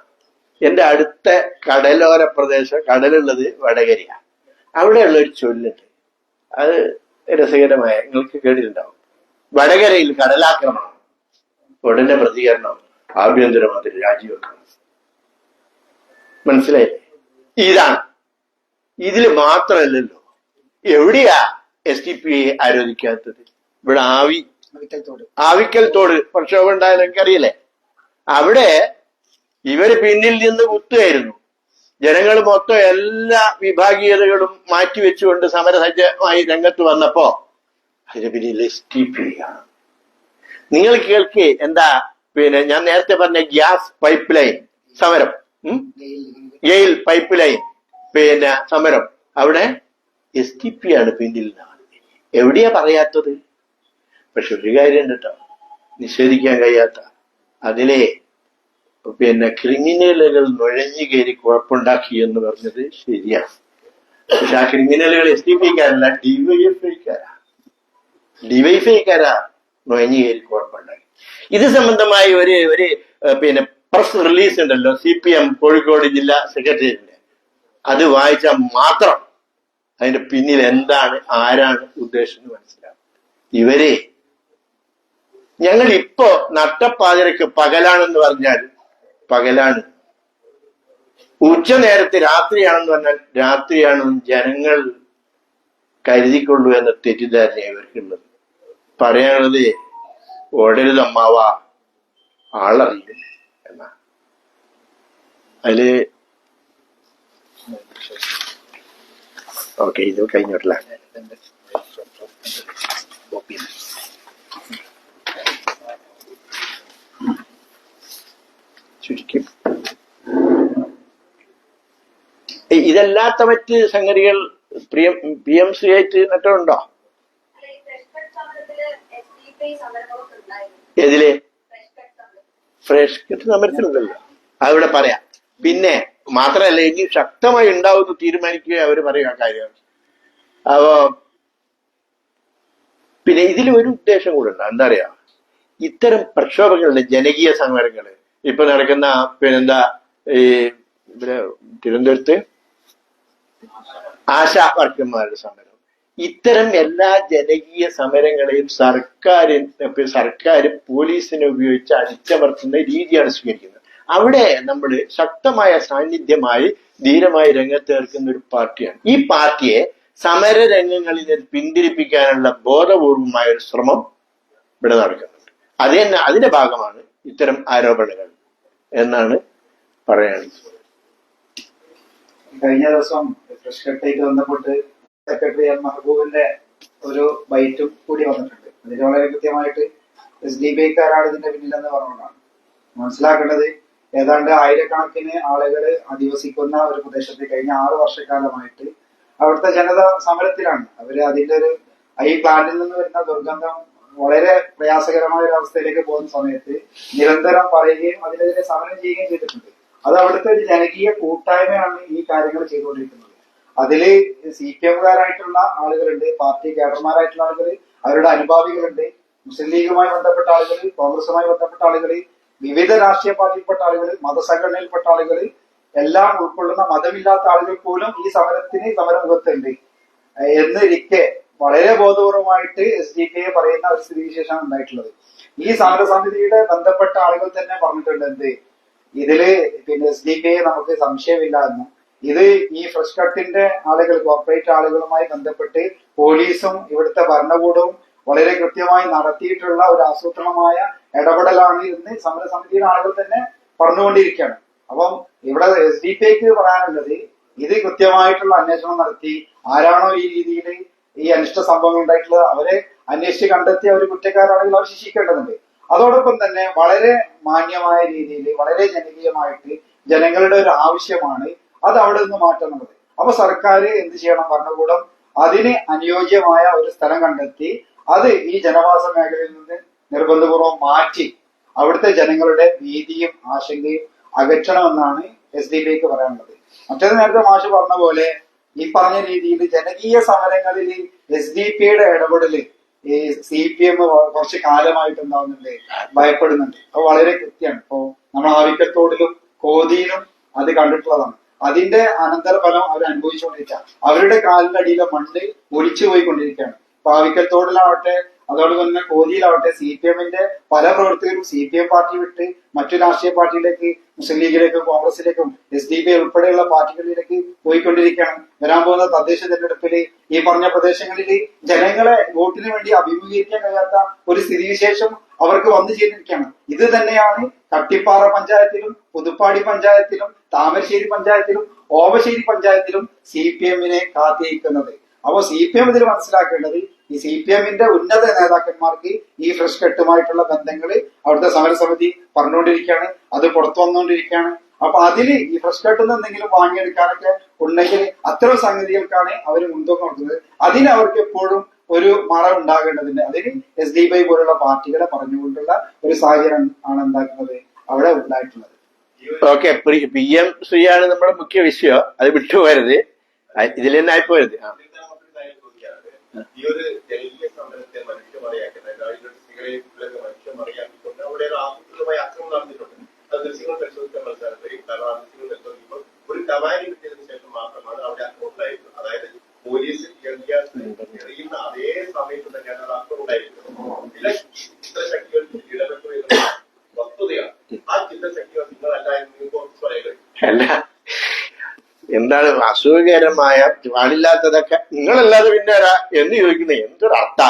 എന്റെ അടുത്ത കടലോര പ്രദേശം കടലുള്ളത് വടകരയാണ്. അവിടെയുള്ള ഒരു ചൊല്ലുണ്ട്. അത് രസകരമായ നിങ്ങൾക്ക് കേട്ടിട്ടുണ്ടാവും. വടകരയിൽ കടലാക്രമണം ഉടനെ പ്രതികരണം ആഭ്യന്തരമന്ത്രി രാജിവെക്കണം. മനസ്സിലായില്ലേ? ഇതാണ്. ഇതിൽ മാത്രമല്ലല്ലോ എവിടെയാ എസ് ടി പി ആരോധിക്കാത്തത്? ഇവിടെ ആവി ആവിക്കൽ തോട്. പ്രക്ഷോഭം ഉണ്ടായാലും എനിക്കറിയില്ലേ അവിടെ ഇവർ പിന്നിൽ നിന്ന് കുത്തുകയായിരുന്നു. ജനങ്ങൾ മൊത്തം എല്ലാ വിഭാഗീയതകളും മാറ്റിവെച്ചുകൊണ്ട് സമരസജ്ജമായി രംഗത്ത് വന്നപ്പോ അതിന് എസ് ആണ് നിങ്ങൾ കേൾക്കേ എന്താ പിന്നെ ഞാൻ നേരത്തെ പറഞ്ഞ ഗ്യാസ് പൈപ്പ് ലൈൻ സമരം? ഗെയിൽ പൈപ്പ് ലൈൻ പിന്നെ സമരം. അവിടെ എസ് ടി പി ആണ് പിന്നിൽ എവിടെയാ പറയാത്തത്? പക്ഷെ ഒരു കാര്യം കേട്ടോ നിഷേധിക്കാൻ കഴിയാത്ത. അതിലെ പിന്നെ ക്രിമിനലുകൾ നുഴഞ്ഞു കയറി കുഴപ്പമുണ്ടാക്കി എന്ന് പറഞ്ഞത് ശരിയാണ്. പക്ഷെ ആ ക്രിമിനലുകൾ എസ് ഡി പിക്കാരല്ല ഡിവൈഎഫ്ഐക്കാരാ ഡിവൈഎഫ്ഐക്കാരാ നുഴഞ്ഞു കയറി കുഴപ്പമുണ്ടാക്കി ഇത് സംബന്ധമായി ഒരു ഒരു പിന്നെ പ്രസ് റിലീസ് ഉണ്ടല്ലോ സി പി എം കോഴിക്കോട് ജില്ലാ സെക്രട്ടേറിയറ്റിന്റെ അത് വായിച്ചാൽ മാത്രം അതിന്റെ പിന്നിൽ എന്താണ് ആരാണ് ഉദ്ദേശം മനസ്സിലാവും. ഇവരെ ഞങ്ങൾ ഇപ്പോ നട്ടപ്പാതിരക്ക് പകലാണെന്ന് പറഞ്ഞാൽ പകലാണ്. ഉച്ച നേരത്തെ രാത്രിയാണെന്ന് പറഞ്ഞാൽ രാത്രിയാണ് ജനങ്ങൾ കരുതിക്കൊള്ളൂ എന്ന തെറ്റിദ്ധാരണ ഇവർക്കുള്ളത്. പറയാനുള്ളത് ഓടരുത് അമ്മാവ ആളറിയില്ല എന്നാ. അതിൽ ഓക്കെ ഇത് കഴിഞ്ഞോട്ടില്ല. ചുരുക്കി. ഇതല്ലാത്ത മറ്റ് സംഗതികൾ പി എം സി ആയിട്ട് മറ്റുണ്ടോ. ഏതിൽ? ഫ്രഷ് കട്ട് സമരത്തിലുണ്ടല്ലോ. അതിവിടെ പറയാം. പിന്നെ മാത്രമല്ല ഇനി ശക്തമായി ഉണ്ടാവുമെന്ന് തീരുമാനിക്കുക അവർ പറയുക കാര്യം അപ്പോ പിന്നെ ഇതിൽ ഒരു ഉദ്ദേശം കൂടെ ഉണ്ട്. എന്താ പറയാ ഇത്തരം പ്രക്ഷോഭങ്ങളുടെ ജനകീയ സമരങ്ങൾ ഇപ്പൊ നടക്കുന്ന പിന്നെന്താ ഈ ഇവിടെ തിരുവനന്തപുരത്ത് ആശാ വർക്കന്മാരുടെ സമരം. ഇത്തരം എല്ലാ ജനകീയ സമരങ്ങളെയും സർക്കാരിന് സർക്കാർ പോലീസിനെ ഉപയോഗിച്ച് അടിച്ചമർത്തുന്ന രീതിയാണ് സ്വീകരിക്കുന്നത്. അവിടെ നമ്മൾ ശക്തമായ സാന്നിധ്യമായി ധീരമായി രംഗത്ത് ഏർക്കുന്ന ഒരു പാർട്ടിയാണ്. ഈ പാർട്ടിയെ സമര രംഗങ്ങളിൽ പിന്തിരിപ്പിക്കാനുള്ള ബോധപൂർവമായ ഒരു ശ്രമം ഇവിടെ നടക്കുന്നുണ്ട്. അത് അതിന്റെ ഭാഗമാണ് ഇത്തരം ആരോപണങ്ങൾ. എന്നാണ് പറയാൻ. കഴിഞ്ഞ ദിവസം ഫ്രഷ് കട്ടേക്ക് ബന്ധപ്പെട്ട് സെക്രട്ടറി എം മഹബൂബിന്റെ ഒരു ബൈറ്റും കൂടി വന്നിട്ടുണ്ട്. അതിൽ വളരെ കൃത്യമായിട്ട് എസ് ഡി ബി ഐക്കാരാണ് ഇതിന്റെ പിന്നിലെന്ന് പറഞ്ഞുകൊണ്ടാണ്. മനസ്സിലാക്കേണ്ടത് ഏതാണ്ട് ആയിരക്കണക്കിന് ആളുകൾ അധിവസിക്കുന്ന ഒരു പ്രദേശത്ത് കഴിഞ്ഞ ആറ് വർഷക്കാലമായിട്ട് അവിടുത്തെ ജനത സമരത്തിലാണ്. അവർ അതിന്റെ ഒരു ഈ പ്ലാന്റിൽ നിന്ന് വരുന്ന ദുർഗന്ധം വളരെ പ്രയാസകരമായ ഒരു അവസ്ഥയിലേക്ക് പോകുന്ന സമയത്ത് നിരന്തരം പറയുകയും അതിനെതിരെ സമരം ചെയ്യുകയും ചെയ്തിട്ടുണ്ട്. അത് അവിടുത്തെ ഒരു ജനകീയ കൂട്ടായ്മയാണ് ഈ കാര്യങ്ങൾ ചെയ്തുകൊണ്ടിരിക്കുന്നത്. അതിൽ സി പി എംകാരായിട്ടുള്ള ആളുകളുണ്ട് പാർട്ടി കേഡർമാരായിട്ടുള്ള ആളുകൾ അവരുടെ അനുഭാവികളുണ്ട് മുസ്ലിം ലീഗുമായി ബന്ധപ്പെട്ട ആളുകൾ കോൺഗ്രസുമായി ബന്ധപ്പെട്ട ആളുകൾ വിവിധ രാഷ്ട്രീയ പാർട്ടിയിൽപ്പെട്ട ആളുകൾ മതസംഘടനയിൽപ്പെട്ട ആളുകൾ എല്ലാം ഉൾക്കൊള്ളുന്ന മതമില്ലാത്ത ആളുകൾ പോലും ഈ സമരത്തിന് സമരമുഖത്തുണ്ട്. എന്നിരിക്കെ വളരെ ബോധപൂർവമായിട്ട് എസ് ഡി കെ പറയുന്ന ഒരു സ്ഥിതിവിശേഷമാണ് ഉണ്ടായിട്ടുള്ളത്. ഈ സമരസമിതിയുടെ ബന്ധപ്പെട്ട ആളുകൾ തന്നെ പറഞ്ഞിട്ടുണ്ട് എന്ത്? ഇതിൽ പിന്നെ എസ് ഡി കെ നമുക്ക് സംശയമില്ല എന്നും. ഇത് ഈ ഫ്രഷ് കട്ടിന്റെ ആളുകൾ കോർപ്പറേറ്റ് ആളുകളുമായി ബന്ധപ്പെട്ട് പോലീസും ഇവിടുത്തെ ഭരണകൂടവും വളരെ കൃത്യമായി നടത്തിയിട്ടുള്ള ഒരു ആസൂത്രണമായ ഇടപെടലാണ് എന്ന് സമരസമിതിയുടെ ആളുകൾ തന്നെ പറഞ്ഞുകൊണ്ടിരിക്കുകയാണ്. അപ്പം ഇവിടെ എസ് ഡി പിക്ക് പറയാനുള്ളത് ഇത് കൃത്യമായിട്ടുള്ള അന്വേഷണം നടത്തി ആരാണോ ഈ രീതിയിൽ ഈ അനിഷ്ട സംഭവങ്ങൾ ഉണ്ടായിട്ടുള്ളത് അവരെ അന്വേഷിച്ച് കണ്ടെത്തിയ ഒരു കുറ്റക്കാരാണെങ്കിൽ അവർ ശിക്ഷിക്കേണ്ടതുണ്ട്. അതോടൊപ്പം തന്നെ വളരെ മാന്യമായ രീതിയിൽ വളരെ ജനകീയമായിട്ട് ജനങ്ങളുടെ ഒരു ആവശ്യമാണ് അത് അവിടെ നിന്ന് മാറ്റുന്നത് അപ്പൊ സർക്കാർ എന്ത് ചെയ്യണം ഭരണകൂടം അതിന് അനുയോജ്യമായ ഒരു സ്ഥലം കണ്ടെത്തി അത് ഈ ജനവാസ മേഖലയിൽ നിന്ന് നിർബന്ധപൂർവം മാറ്റി അവിടുത്തെ ജനങ്ങളുടെ ഭീതിയും ആശങ്കയും അകറ്റണമെന്നാണ് എസ് ഡി ബിക്ക് പറയാനുള്ളത്. മറ്റേത് നേരത്തെ മാഷ് പറഞ്ഞ പോലെ ഈ പറഞ്ഞ രീതിയിൽ ജനകീയ സമരങ്ങളിൽ എസ് ഡി പിയുടെ ഇടപെടൽ ഈ സി പി എം കുറച്ച് കാലമായിട്ട് എന്താവുന്നുണ്ട് ഭയപ്പെടുന്നുണ്ട്. അത് വളരെ കൃത്യമാണ്. ഇപ്പോ നമ്മൾ ആവിക്കത്തോടിലും കോതിയിലും അത് കണ്ടിട്ടുള്ളതാണ്. അതിന്റെ അനന്തരഫലം അവർ അനുഭവിച്ചുകൊണ്ടിരിക്കുക അവരുടെ കാലിന്റെ അടിയിലെ മണ്ണ് ഒലിച്ചു പോയിക്കൊണ്ടിരിക്കുകയാണ് ഇപ്പൊ ആവിക്കത്തോടിലാവട്ടെ അതോടൊപ്പം തന്നെ കോതിയിലാവട്ടെ സി പി എമ്മിന്റെ പല പ്രവർത്തകരും സി പി എം പാർട്ടി വിട്ട് മറ്റു രാഷ്ട്രീയ പാർട്ടിയിലേക്ക് മുസ്ലിം ലീഗിലേക്കും കോൺഗ്രസിലേക്കും എസ് ഡി പി ഉൾപ്പെടെയുള്ള പാർട്ടികളിലേക്ക് പോയിക്കൊണ്ടിരിക്കുകയാണ്. വരാൻ പോകുന്ന തദ്ദേശ തെരഞ്ഞെടുപ്പിൽ ഈ പറഞ്ഞ പ്രദേശങ്ങളിൽ ജനങ്ങളെ വോട്ടിന് വേണ്ടി അഭിമുഖീകരിക്കാൻ കഴിയാത്ത ഒരു സ്ഥിതിവിശേഷം അവർക്ക് വന്നു ചേർന്നിരിക്കുകയാണ്. ഇത് തന്നെയാണ് കട്ടിപ്പാറ പഞ്ചായത്തിലും പുതുപ്പാടി പഞ്ചായത്തിലും താമരശ്ശേരി പഞ്ചായത്തിലും ഓമശ്ശേരി പഞ്ചായത്തിലും സി പി എമ്മിനെ കാത്തിരിക്കുന്നത്. അപ്പോ സി പി എം ഇതിൽ മനസ്സിലാക്കേണ്ടത് ഈ സി പി എമ്മിന്റെ ഉന്നത നേതാക്കന്മാർക്ക് ഈ ഫ്രഷ് കെട്ടുമായിട്ടുള്ള ബന്ധങ്ങൾ അവിടുത്തെ സമരസമിതി പറഞ്ഞുകൊണ്ടിരിക്കുകയാണ്. അത് പുറത്തു വന്നുകൊണ്ടിരിക്കുകയാണ്. അപ്പൊ അതിൽ ഈ ഫ്രഷ് കെട്ടിൽ നിന്ന് എന്തെങ്കിലും വാങ്ങിയെടുക്കാനൊക്കെ ഉണ്ടെങ്കിൽ അത്തരം സംഗതികൾക്കാണ് അവർ മുൻതൂക്കം കൊടുക്കുന്നത്. അതിന് അവർക്ക് എപ്പോഴും ഒരു മറ ഉണ്ടാകേണ്ടതുണ്ട് അതിന് എസ് ഡി ബൈ പോലുള്ള പാർട്ടികളെ പറഞ്ഞുകൊണ്ടുള്ള ഒരു സാഹചര്യം ആണ് എന്താക്കുന്നത് അവിടെ ഉണ്ടായിട്ടുള്ളത്. ഓക്കെ പി എം ശ്രീയാണ് നമ്മുടെ മുഖ്യ വിഷയം. അത് വിട്ടുപോകരുത്. അ- ഇതിൽ തന്നെ ആയിപ്പോരുത് ആ ഇതിൽ നമുക്കൊരു കാര്യം ചോദിക്കാനുണ്ട്. ഈ ഒരു ജനകീയ സമരത്തെ മനുഷ്യമറിയാക്കുന്നത് അതായത് സ്ത്രീകളെയും കുട്ടികളെയൊക്കെ മനുഷ്യമറിയാക്കിക്കൊണ്ട് അവിടെ ഒരു ആസൂത്രിതമായ അക്രമം നടന്നിട്ടുണ്ട്. അത് ദൃശ്യങ്ങൾ പരിശോധിക്കാൻ മനസ്സിലാക്കാൻ കഴിയും കാരണം ആ ദൃശ്യങ്ങൾ പരിശോധിക്കുമ്പോൾ ഒരു കമാൻഡ് കിട്ടിയതിനു ശേഷം മാത്രമാണ് അവിടെ അക്രമം ഉണ്ടായിരുന്നത്. അതായത് പോലീസ് എറിയ എറിയുന്ന അതേ സമയത്ത് തന്നെയാണ് അത് അക്രമം ഉണ്ടായിരിക്കുന്നത് ചില ചിത്രശക്തികൾ ഇടപെട്ടു എന്നത് വസ്തുതയാണ്. ആ ചിത്രശക്തികൾ നിങ്ങളല്ല എന്ന് നിങ്ങൾക്ക് ഉറപ്പ് അല്ല എന്താണ് അസുഖകരമായ പാടില്ലാത്തതൊക്കെ? നിങ്ങളല്ലാതെ പിന്നെ എന്ന് ചോദിക്കുന്നത് എന്തൊരു അർത്ഥ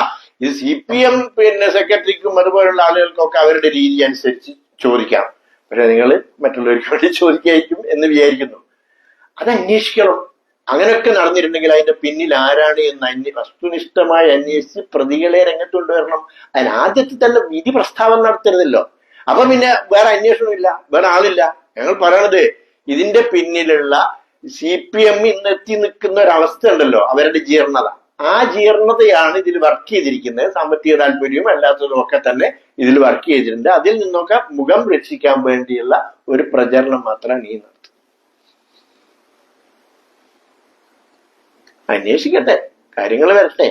ഇത് സി പി എം പിന്നെ സെക്രട്ടറിക്കും അതുപോലുള്ള ആളുകൾക്കൊക്കെ അവരുടെ രീതി അനുസരിച്ച് ചോദിക്കാം പക്ഷെ നിങ്ങൾ മറ്റുള്ളവർക്ക് വേണ്ടി ചോദിക്കായിരിക്കും എന്ന് വിചാരിക്കുന്നു. അത് അന്വേഷിക്കണം. അങ്ങനെയൊക്കെ നടന്നിട്ടുണ്ടെങ്കിൽ അതിന്റെ പിന്നിൽ ആരാണ് എന്ന് അന്വേ വസ്തുനിഷ്ഠമായി അന്വേഷിച്ച് പ്രതികളെ രംഗത്ത് കൊണ്ടുവരണം. അതിന് തന്നെ വിധി പ്രസ്താവന നടത്തരുതല്ലോ. അപ്പൊ പിന്നെ വേറെ അന്വേഷണമില്ല. വേറെ ആളില്ല. ഞങ്ങൾ പറയണത് ഇതിന്റെ പിന്നിലുള്ള സി പി എം ഇന്ന് എത്തി നിൽക്കുന്ന ഒരവസ്ഥ ഉണ്ടല്ലോ അവരുടെ ജീർണത. ആ ജീർണതയാണ് ഇതിൽ വർക്ക് ചെയ്തിരിക്കുന്നത്. സാമ്പത്തിക താല്പര്യവും അല്ലാത്തതും ഒക്കെ തന്നെ ഇതിൽ വർക്ക് ചെയ്തിട്ടുണ്ട്. അതിൽ നിന്നൊക്കെ മുഖം രക്ഷിക്കാൻ വേണ്ടിയുള്ള ഒരു പ്രചരണം മാത്രമാണ് ഈ നടത്തുന്നത് അന്വേഷിക്കട്ടെ കാര്യങ്ങൾ വരട്ടെ.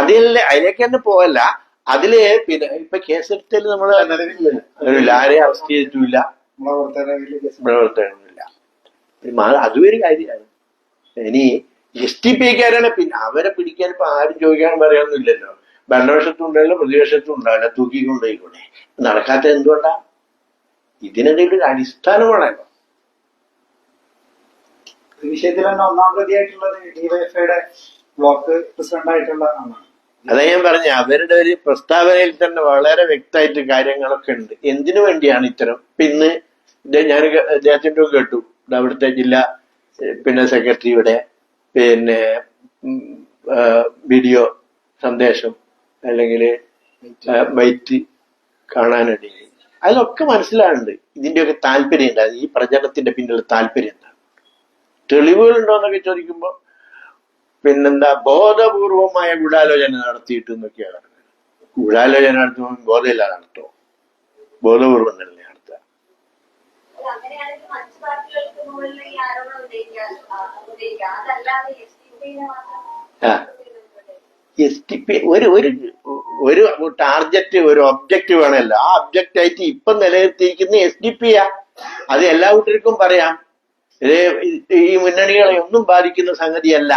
അതിൽ അതിലെ അതിലേക്ക് തന്നെ പോകല്ല അതിൽ പിന്നെ ഇപ്പൊ കേസെടുത്തൽ നമ്മൾ ഒരു ആരെയും അറസ്റ്റ് ചെയ്തിട്ടില്ല പ്രവർത്തനമില്ല. അതും ഒരു കാര്യമാണ്. ഇനി എസ് ടി പിക്കാരാണ് പിന്നെ അവരെ പിടിക്കാൻ ഇപ്പൊ ആരും ചോദിക്കാൻ പറയാനൊന്നുമില്ലല്ലോ. ഭരണപക്ഷത്തും ഉണ്ടാവില്ല പ്രതിപക്ഷത്തും ഉണ്ടാവില്ല തൂക്കിക്കൊണ്ടേക്കൂടെ നടക്കാത്ത എന്തുകൊണ്ടാ? ഇതിനെന്തെങ്കിലും ഒരു അടിസ്ഥാനമാണല്ലോ ഈ വിഷയത്തിൽ തന്നെ ഒന്നാം പ്രതിയായിട്ടുള്ളത് ഡിവൈഎഫ്ഐയുടെ ബ്ലോക്ക് പ്രസിഡന്റ് ആയിട്ടുള്ള അതാ ഞാൻ പറഞ്ഞ അവരുടെ ഒരു പ്രസ്താവനയിൽ തന്നെ വളരെ വ്യക്തമായിട്ട് കാര്യങ്ങളൊക്കെ ഉണ്ട്. എന്തിനു വേണ്ടിയാണ് ഇത്തരം? പിന്നെ ഞാൻ അദ്ദേഹത്തിന്റെ കേട്ടു. അവിടുത്തെ ജില്ലാ പിന്നെ സെക്രട്ടറിയുടെ പിന്നെ വീഡിയോ സന്ദേശം അല്ലെങ്കിൽ ബൈറ്റ് കാണാനിടയിൽ അതിലൊക്കെ മനസ്സിലാകുന്നുണ്ട് ഇതിന്റെയൊക്കെ താല്പര്യം ഉണ്ടായിരുന്നു ഈ പ്രചരണത്തിന്റെ പിന്നിലുള്ള താല്പര്യം എന്താണ്? തെളിവുകൾ ഉണ്ടോ എന്നൊക്കെ ചോദിക്കുമ്പോൾ പിന്നെന്താ? ബോധപൂർവമായ ഗൂഢാലോചന നടത്തിയിട്ട് എന്നൊക്കെയാണ് ഗൂഢാലോചന നടത്തുമ്പോൾ ബോധമില്ലാതെ നടത്തോ ബോധപൂർവം തന്നെ നടത്തുക. ആ, എസ് ടി പി ഒരു ഒരു ഒരു ടാർഗറ്റ് ഒരു ഒബ്ജക്റ്റ് വേണമല്ലോ. ആ ഒബ്ജക്റ്റ് ആയിട്ട് ഇപ്പം നിലനിർത്തിയിരിക്കുന്ന എസ് ഡി പി ആ അത് എല്ലാ കൂട്ടർക്കും പറയാം. ഈ മുന്നണികളെ ഒന്നും ബാധിക്കുന്ന സംഗതിയല്ല.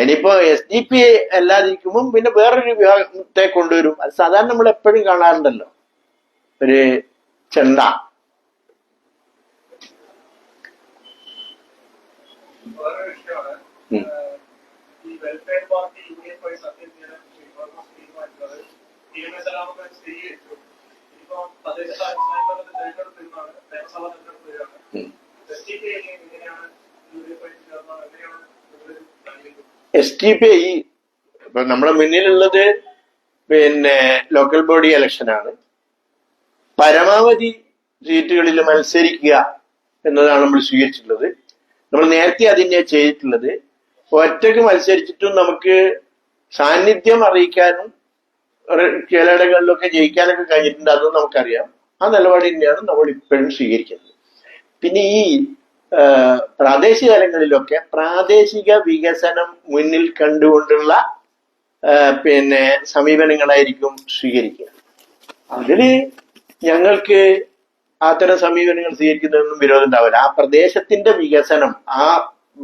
ഇനിയിപ്പോ എസ് ഡി പി അല്ലാതിരിക്കുമ്പോൾ പിന്നെ വേറൊരു വിഭാഗത്തെ കൊണ്ടുവരും. അത് സാധാരണ നമ്മൾ എപ്പോഴും കാണാറുണ്ടല്ലോ. ഒരു ചെണ്ട. ഉം. കാര്യങ്ങൾ എസ് ടി പി ഐ ഇപ്പൊ നമ്മുടെ മുന്നിലുള്ളത് പിന്നെ ലോക്കൽ ബോഡി ഇലക്ഷനാണ് പരമാവധി സീറ്റുകളിൽ മത്സരിക്കുക എന്നതാണ് നമ്മൾ സ്വീകരിച്ചിട്ടുള്ളത്. നമ്മൾ നേരത്തെ അതിനെ ചെയ്തിട്ടുള്ളത് ഒറ്റയ്ക്ക് മത്സരിച്ചിട്ടും നമുക്ക് സാന്നിധ്യം അറിയിക്കാനും ചിലയിടങ്ങളിലൊക്കെ ജയിക്കാനൊക്കെ കഴിഞ്ഞിട്ടുണ്ട് അതും നമുക്കറിയാം. ആ നിലപാട് തന്നെയാണ് നമ്മൾ ഇപ്പോഴും സ്വീകരിക്കുന്നത്. പിന്നെ ഈ പ്രാദേശിക തലങ്ങളിലൊക്കെ പ്രാദേശിക വികസനം മുന്നിൽ കണ്ടുകൊണ്ടുള്ള പിന്നെ സമീപനങ്ങളായിരിക്കും സ്വീകരിക്കുക. അതിൽ ഞങ്ങൾക്ക് അത്തരം സമീപനങ്ങൾ സ്വീകരിക്കുന്നതൊന്നും വിരോധം ഉണ്ടാവില്ല. ആ പ്രദേശത്തിന്റെ വികസനം ആ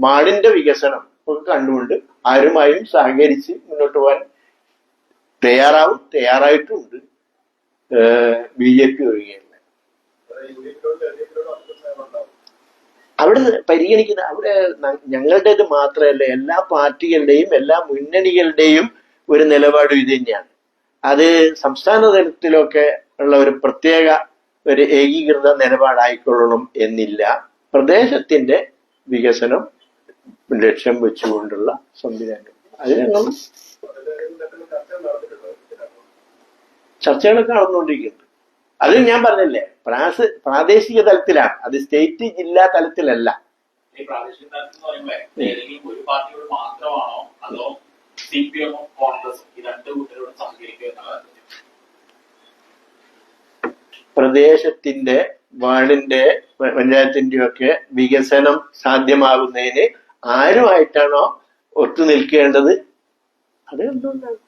നാടിന്റെ വികസനം ഒക്കെ കണ്ടുകൊണ്ട് ആരുമായും സഹകരിച്ച് മുന്നോട്ട് പോകാൻ തയ്യാറാവും തയ്യാറായിട്ടുമുണ്ട് ബി ജെ പി ഒഴികെയുള്ള. അവിടെ പരിഗണിക്കുന്ന അവിടെ ഞങ്ങളുടേത് മാത്രമല്ല എല്ലാ പാർട്ടികളുടെയും എല്ലാ മുന്നണികളുടെയും ഒരു നിലപാടും ഇത് തന്നെയാണ്. അത് സംസ്ഥാന തലത്തിലൊക്കെ ഉള്ള ഒരു പ്രത്യേക ഒരു ഏകീകൃത നിലപാടായിക്കൊള്ളണം എന്നില്ല. പ്രദേശത്തിന്റെ വികസനം ലക്ഷ്യം വെച്ചുകൊണ്ടുള്ള സംവിധാനം. അതിനൊന്നും? ചർച്ചകളൊക്കെ നടന്നുകൊണ്ടിരിക്കുന്നുണ്ട് അത് ഞാൻ പറഞ്ഞില്ലേ പ്രാസ് പ്രാദേശിക തലത്തിലാണ്. അത് സ്റ്റേറ്റ് ജില്ലാ തലത്തിലല്ല. പ്രദേശത്തിന്റെ വാർഡിന്റെ പഞ്ചായത്തിന്റെ ഒക്കെ വികസനം സാധ്യമാകുന്നതിന് ആരുമായിട്ടാണോ ഒത്തു നിൽക്കേണ്ടത്? അത് എന്തുകൊണ്ടാണ്?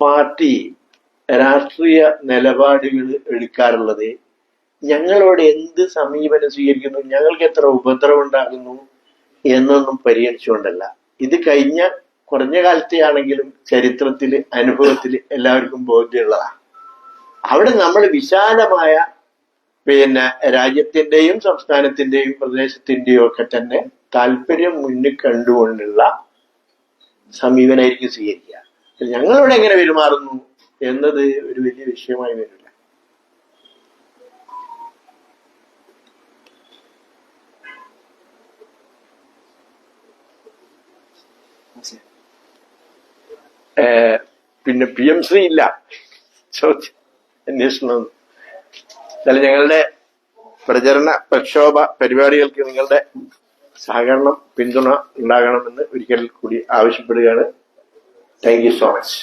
പാർട്ടി രാഷ്ട്രീയ നിലപാടുകൾ എടുക്കാറുള്ളത് ഞങ്ങളോട് എന്ത് സമീപനം സ്വീകരിക്കുന്നു? ഞങ്ങൾക്ക് എത്ര ഉപദ്രവം ഉണ്ടാകുന്നു എന്നൊന്നും പരിഗണിച്ചുകൊണ്ടല്ല ഇത് കഴിഞ്ഞ കുറഞ്ഞ കാലത്തെ ആണെങ്കിലും ചരിത്രത്തിൽ അനുഭവത്തിൽ എല്ലാവർക്കും ബോധ്യമുള്ളതാണ് അവിടെ നമ്മൾ വിശാലമായ പിന്നെ രാജ്യത്തിന്റെയും സംസ്ഥാനത്തിന്റെയും പ്രദേശത്തിന്റെയും ഒക്കെ തന്നെ താല്പര്യം മുന്നിൽ കണ്ടുകൊണ്ടുള്ള സമീപനമായിരിക്കും സ്വീകരിക്കുക. ഞങ്ങളിവിടെ എങ്ങനെ പെരുമാറുന്നു എന്നത് ഒരു വലിയ വിഷയമായി വരില്ല. പിന്നെ പി എം ശ്രീ ഇല്ല. അന്വേഷണം. ഞങ്ങളുടെ പ്രചരണ പ്രക്ഷോഭ പരിപാടികൾക്ക് നിങ്ങളുടെ സഹകരണം പിന്തുണ ഉണ്ടാകണമെന്ന് ഒരിക്കൽ കൂടി ആവശ്യപ്പെടുകയാണ്. Thank you so much